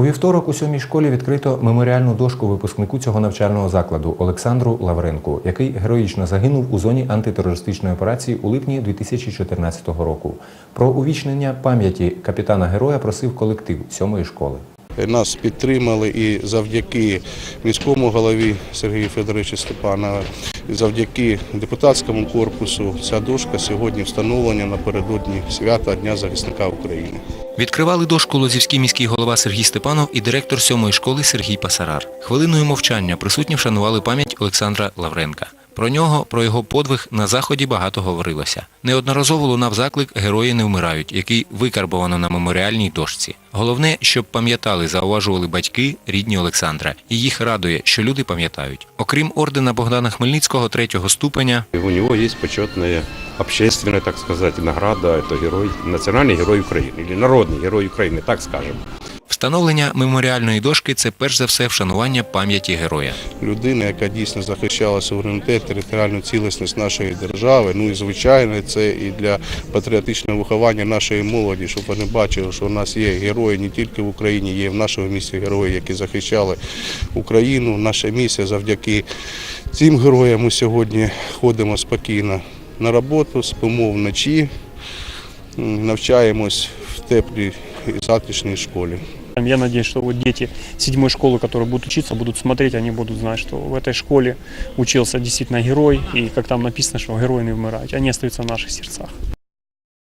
У вівторок у сьомій школі відкрито меморіальну дошку випускнику цього навчального закладу Олександру Лавренку, який героїчно загинув у зоні антитерористичної операції у липні 2014 року. Про увічнення пам'яті капітана героя просив колектив сьомої школи. Нас підтримали і завдяки міському голові Сергію Федоровичу Степанову, і завдяки депутатському корпусу ця дошка сьогодні встановлена напередодні свята Дня захисника України. Відкривали дошку Лозівський міський голова Сергій Степанов і директор сьомої школи Сергій Пасарар. Хвилиною мовчання присутні вшанували пам'ять Олександра Лавренка. Про нього, про його подвиг на заході багато говорилося. Неодноразово лунав заклик Герої не вмирають, який викарбовано на меморіальній дошці. Головне, щоб пам'ятали, зауважували батьки, рідні Олександра, і їх радує, що люди пам'ятають. Окрім ордена Богдана Хмельницького третього ступеня, И у него есть почетная общественная, так сказать, награда. Это герой, национальный герой Украины или народный герой Украины, так скажем. встановлення меморіальної дошки це перш за все вшанування пам'яті героя. Людина, яка дійсно захищала суверенітет, територіальну цілісність нашої держави. Ну і звичайно, це і для патріотичного виховання нашої молоді, щоб вони бачили, що у нас є герої не тільки в Україні, є в нашому місті герої, які захищали Україну. Наша місія завдяки цим героям ми сьогодні ходимо спокійно на роботу, спимо вночі, навчаємось в теплій і затишній школі. Я надеюсь, что вот дети седьмой школы, которые будут учиться, будут смотреть, они будут знать, что в этой школе учился действительно герой, и как там написано, что герой не вмирать, они остаются в наших сердцах.